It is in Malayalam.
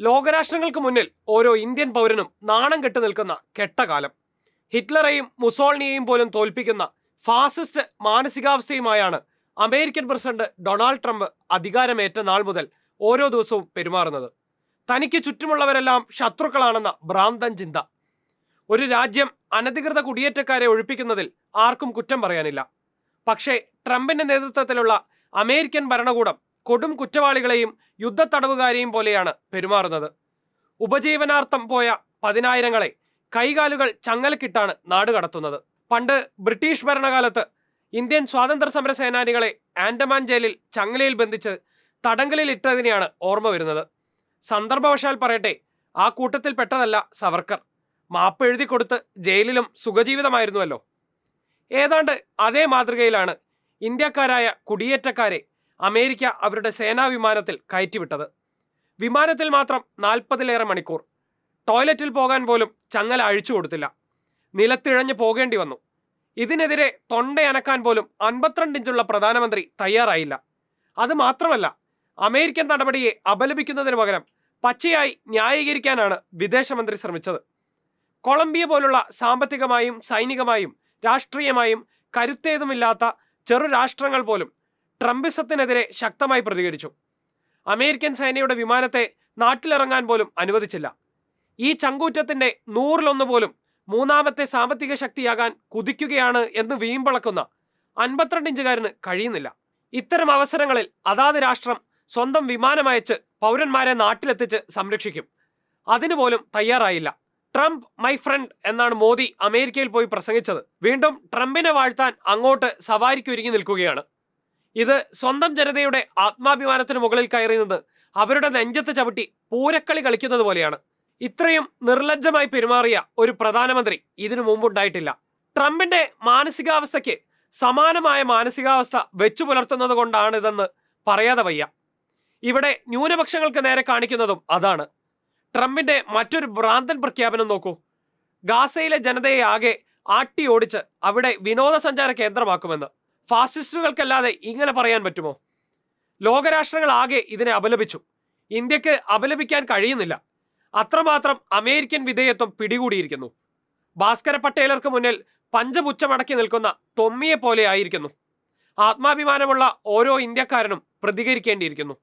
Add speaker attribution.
Speaker 1: ലോകരാഷ്ട്രങ്ങൾക്ക് മുന്നിൽ ഓരോ ഇന്ത്യൻ പൗരനും നാണം കെട്ടു നിൽക്കുന്ന കെട്ടകാലം. ഹിറ്റ്ലറെയും മുസോളിനിയെയും പോലും തോൽപ്പിക്കുന്ന ഫാസിസ്റ്റ് മാനസികാവസ്ഥയുമായാണ് അമേരിക്കൻ പ്രസിഡന്റ് ഡൊണാൾഡ് ട്രംപ് അധികാരമേറ്റ നാൾ മുതൽ ഓരോ ദിവസവും പെരുമാറുന്നത്. തനിക്ക് ചുറ്റുമുള്ളവരെല്ലാം ശത്രുക്കളാണെന്ന ഭ്രാന്തൻ ചിന്ത. ഒരു രാജ്യം അനധികൃത കുടിയേറ്റക്കാരെ ഒഴിപ്പിക്കുന്നതിൽ ആർക്കും കുറ്റം പറയാനില്ല. പക്ഷേ ട്രംപിന്റെ നേതൃത്വത്തിലുള്ള അമേരിക്കൻ ഭരണകൂടം കൊടും കുറ്റവാളികളെയും യുദ്ധത്തടവുകാരെയും പോലെയാണ് പെരുമാറുന്നത്. ഉപജീവനാർത്ഥം പോയ പതിനായിരങ്ങളെ കൈകാലുകൾ ചങ്ങലക്കിട്ടാണ് നാട് കടത്തുന്നത്. പണ്ട് ബ്രിട്ടീഷ് ഭരണകാലത്ത് ഇന്ത്യൻ സ്വാതന്ത്ര്യ സമര സേനാനികളെ ആൻഡമാൻ ജയിലിൽ ചങ്ങലയിൽ ബന്ധിച്ച് തടങ്കലിൽ ഇട്ടതിനെയാണ് ഓർമ്മ വരുന്നത്. സന്ദർഭവശാൽ പറയട്ടെ ആ കൂട്ടത്തിൽ പെട്ടതല്ല സവർക്കർ. മാപ്പ് എഴുതി കൊടുത്ത് ജയിലിലും സുഖജീവിതമായിരുന്നുവല്ലോ. ഏതാണ്ട് അതേ മാതൃകയിലാണ് ഇന്ത്യക്കാരായ കുടിയേറ്റക്കാരെ അമേരിക്ക അവരുടെ സേനാ വിമാനത്തിൽ കയറ്റിവിട്ടത്. വിമാനത്തിൽ മാത്രം നാൽപ്പതിലേറെ മണിക്കൂർ. ടോയ്ലറ്റിൽ പോകാൻ പോലും ചങ്ങല അഴിച്ചു കൊടുത്തില്ല. നിലത്തിഴഞ്ഞു പോകേണ്ടി വന്നു. ഇതിനെതിരെ തൊണ്ടയനക്കാൻ പോലും അൻപത്തിരണ്ട് ഇഞ്ചുള്ള പ്രധാനമന്ത്രി തയ്യാറായില്ല. അത് മാത്രമല്ല അമേരിക്കൻ നടപടിയെ അപലപിക്കുന്നതിന് പകരം പച്ചയായി ന്യായീകരിക്കാനാണ് വിദേശമന്ത്രി ശ്രമിച്ചത്. കൊളംബിയ പോലുള്ള സാമ്പത്തികമായും സൈനികമായും രാഷ്ട്രീയമായും കരുത്തേതുമില്ലാത്ത ചെറു രാഷ്ട്രങ്ങൾ പോലും ട്രംപിസത്തിനെതിരെ ശക്തമായി പ്രതികരിച്ചു. അമേരിക്കൻ സേനയുടെ വിമാനത്തെ നാട്ടിലിറങ്ങാൻ പോലും അനുവദിച്ചില്ല. ഈ ചങ്കൂറ്റത്തിന്റെ നൂറിലൊന്ന് പോലും മൂന്നാമത്തെ സാമ്പത്തിക ശക്തിയാകാൻ കുതിക്കുകയാണ് എന്ന് വീമ്പിളക്കുന്ന അൻപത്തിരണ്ട് ഇഞ്ചുകാരന് കഴിയുന്നില്ല. ഇത്തരം അവസരങ്ങളിൽ അതാത് രാഷ്ട്രം സ്വന്തം വിമാനമയച്ച് പൗരന്മാരെ നാട്ടിലെത്തിച്ച് സംരക്ഷിക്കും. അതിനുപോലും തയ്യാറായില്ല. ട്രംപ് മൈ ഫ്രണ്ട് എന്നാണ് മോദി അമേരിക്കയിൽ പോയി പ്രസംഗിച്ചത്. വീണ്ടും ട്രംപിനെ വാഴ്ത്താൻ അങ്ങോട്ട് സവാരിക്കൊരുങ്ങി നിൽക്കുകയാണ്. ഇത് സ്വന്തം ജനതയുടെ ആത്മാഭിമാനത്തിന് മുകളിൽ കയറുന്നത് അവരുടെ നെഞ്ചത്ത് ചവിട്ടി പൂരക്കളി കളിക്കുന്നത് പോലെയാണ്. ഇത്രയും നിർലജ്ജമായി പെരുമാറിയ ഒരു പ്രധാനമന്ത്രി ഇതിനു മുമ്പുണ്ടായിട്ടില്ല. ട്രംപിന്റെ മാനസികാവസ്ഥയ്ക്ക് സമാനമായ മാനസികാവസ്ഥ വെച്ചു പുലർത്തുന്നത് കൊണ്ടാണിതെന്ന് പറയാതെ വയ്യ. ഇവിടെ ന്യൂനപക്ഷങ്ങൾക്ക് നേരെ കാണിക്കുന്നതും അതാണ്. ട്രംപിന്റെ മറ്റൊരു ഭ്രാന്തൻ പ്രഖ്യാപനം നോക്കൂ. ഗാസയിലെ ജനതയെ ആകെ ആട്ടി ഓടിച്ച് അവിടെ വിനോദസഞ്ചാര കേന്ദ്രമാക്കുമെന്ന്. ഫാസിസ്റ്റുകൾക്കല്ലാതെ ഇങ്ങനെ പറയാൻ പറ്റുമോ? ലോകരാഷ്ട്രങ്ങളാകെ ഇതിനെ അപലപിച്ചു. ഇന്ത്യയ്ക്ക് അപലപിക്കാൻ കഴിയുന്നില്ല. അത്രമാത്രം അമേരിക്കൻ വിധേയത്വം പിടികൂടിയിരിക്കുന്നു. ഭാസ്കര പട്ടേലർക്ക് മുന്നിൽ പഞ്ചപുച്ചമടക്കി നിൽക്കുന്ന തൊമ്മിയെ പോലെ ആയിരിക്കുന്നു. ആത്മാഭിമാനമുള്ള ഓരോ ഇന്ത്യക്കാരനും പ്രതികരിക്കേണ്ടിയിരിക്കുന്നു.